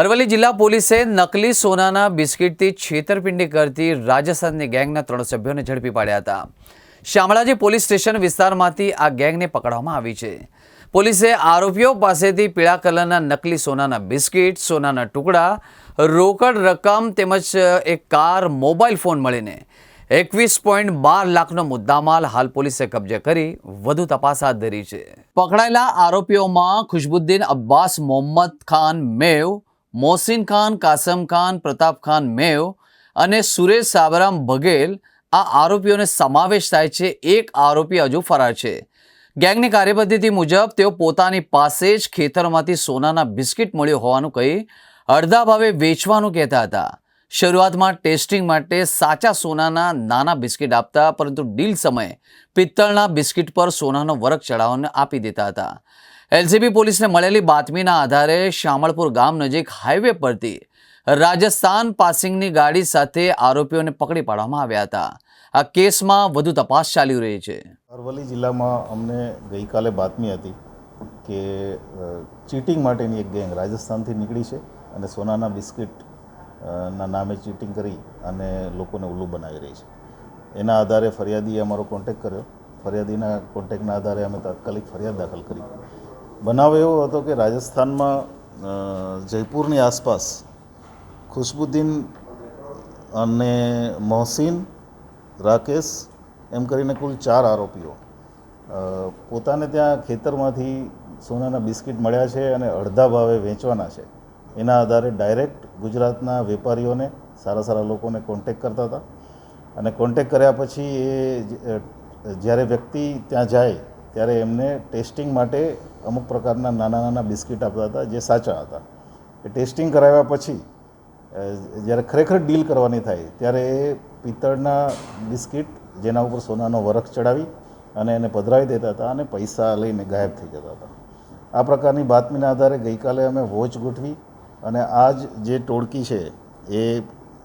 અરવલ્લી જિલ્લા પોલીસે નકલી સોનાના બિસ્કિટથી છેતરપિંડી કરતી રાજસ્થાનની ગેંગના ત્રણ સભ્યોને ઝડપી પાડ્યા હતા. શામળાજી પોલીસ સ્ટેશન વિસ્તારમાંથી આ ગેંગને પકડવામાં આવી છે. પોલીસે આરોપીઓ પાસેથી પીળા કલરના નકલી સોનાના બિસ્કિટ, સોનાના ટુકડા, રોકડ રકમ તેમજ એક કાર, મોબાઈલ ફોન મળીને એકવીસ પોઈન્ટ બાર લાખનો મુદ્દામાલ હાલ પોલીસે કબજે કરી વધુ તપાસ હાથ ધરી છે. પકડાયેલા આરોપીઓમાં ખુશબુદ્દીન અબ્બાસ, મોહમ્મદ ખાન, મેવ મોહસિન ખાન, કાસમ ખાન, પ્રતાપ ખાન, મેવ અને સુરેશ સાબરામ બઘેલ આ આરોપીઓને સમાવેશ થાય છે. એક આરોપી હજુ ફરાર છે. ગેંગની કાર્યપદ્ધતિ મુજબ તેઓ પોતાની પાસે જ ખેતરમાંથી સોનાના બિસ્કિટ મળ્યો હોવાનું કહી અડધા ભાવે વેચવાનું કહેતા હતા. શરૂઆતમાં ટેસ્ટિંગ માટે સાચા સોનાના નાના બિસ્કિટ આપતા, પરંતુ ડીલ સમયે પિત્તળના બિસ્કિટ પર સોનાનો વરખ ચડાવવાને આપી દેતા હતા. એલસીબી પોલીસને મળેલી બાતમીના આધારે શામળપુર ગામ નજીક હાઈવે પરથી રાજસ્થાન પાસિંગની ગાડી સાથે આરોપીઓને પકડી પાડવામાં આવ્યા હતા. આ કેસમાં વધુ તપાસ ચાલી રહી છે. અરવલ્લી જિલ્લામાં અમને ગઈકાલે બાતમી હતી કે ચીટિંગ માટેની એક ગેંગ રાજસ્થાનથી નીકળી છે અને સોનાના બિસ્કિટ ના નામે ચીટિંગ કરી અને લોકોને ઉલ્લુ બનાવી રહી છે. એના આધારે ફરિયાદીએ અમારો કોન્ટેક કર્યો. ફરિયાદીના કોન્ટેકના આધારે અમે તાત્કાલિક ફરિયાદ દાખલ કરી. બનાવ એવો હતો કે રાજસ્થાનમાં જયપુરની આસપાસ ખુશબુદ્દીન અને મોહસિન, રાકેશ એમ કરીને કુલ ચાર આરોપીઓ. પોતાને ત્યાં ખેતરમાંથી સોનાના બિસ્કિટ મળ્યા છે અને અડધા ભાવે વેચવાના છે. એના આધારે ડાયરેક્ટ ગુજરાતના વેપારીઓને, સારા સારા લોકોને કોન્ટેક કરતા હતા. અને કોન્ટેક કર્યા પછી એ જ્યારે વ્યક્તિ ત્યાં જાય ત્યારે એમને ટેસ્ટિંગ માટે અમુક પ્રકારના નાના નાના બિસ્કિટ આપતા હતા, જે સાચા હતા. એ ટેસ્ટિંગ કરાવ્યા પછી જ્યારે ખરેખર ડીલ કરવાની થાય, ત્યારે એ પિત્તળના બિસ્કિટ જેના ઉપર સોનાનો વરખ ચડાવી અને એને પધરાવી દેતા હતા અને પૈસા લઈને ગાયબ થઈ જતા હતા. આ પ્રકારની બાતમીના આધારે ગઈકાલે અમે વોચ ગોઠવી અને આ જે ટોળકી છે, એ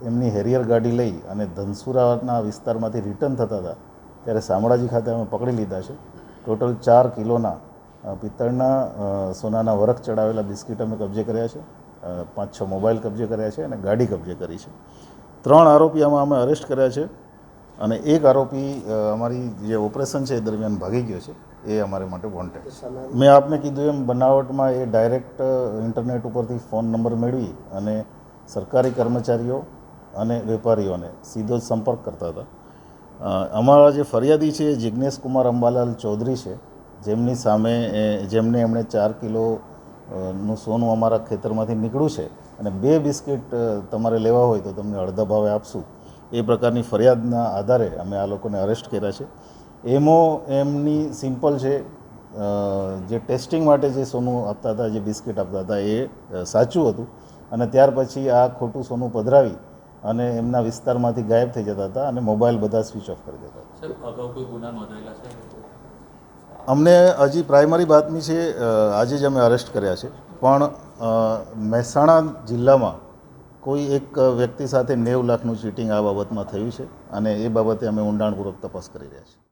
એમની હેરિયર ગાડી લઈ અને ધનસુરાના વિસ્તારમાંથી રિટર્ન થતા હતા, ત્યારે શામળાજી ખાતે અમે પકડી લીધા છે. ટોટલ ચાર કિલોના પિત્તળના સોનાના વરખ ચડાવેલા બિસ્કિટ અમે કબજે કર્યા છે. પાંચ છ મોબાઈલ કબજે કર્યા છે અને ગાડી કબજે કરી છે. ત્રણ આરોપી આમાં અમે અરેસ્ટ કર્યા છે અને એક આરોપી અમારી જે ઓપરેશન છે એ દરમિયાન ભાગી ગયો છે. એ અમારે માટે વોન્ટેડ મેં આપને કીધું એમ, બનાવટમાં એ ડાયરેક્ટ ઇન્ટરનેટ ઉપરથી ફોન નંબર મેળવી અને સરકારી કર્મચારીઓ અને વેપારીઓને સીધો જ સંપર્ક કરતા હતા. અમારા જે ફરિયાદી છે જિજ્ઞેશ કુમાર અંબાલાલ ચૌધરી છે. જેમની સામે જેમને એમણે ચાર કિલો નું સોનું અમારા ખેતરમાંથી નીકળ્યું છે અને બે બિસ્કિટ તમારે લેવા હોય તો તમને અડધા ભાવે આપશું. એ પ્રકારની ફરિયાદના આધારે અમે આ લોકોને અરેસ્ટ કર્યા છે. એમો, એમની સિમ્પલ છે જે ટેસ્ટિંગ માટે જે સોનું આપતા હતા, જે બિસ્કિટ આપતા હતા એ સાચું હતું. અને ત્યાર પછી આ ખોટું સોનું પધરાવી અને એમના વિસ્તારમાંથી ગાયબ થઈ જતા હતા અને મોબાઈલ બધા સ્વિચ ઓફ કરી દેતા હતા. અમને હજી પ્રાઇમરી બાતમી છે આજે જ અમે અરેસ્ટ કર્યા છે. પણ મહેસાણા જિલ્લામાં કોઈ એક વ્યક્તિ સાથે નેવ લાખનું ચીટિંગ આ બાબતમાં થયું છે અને એ બાબતે અમે ઊંડાણપૂર્વક તપાસ કરી રહ્યા છીએ.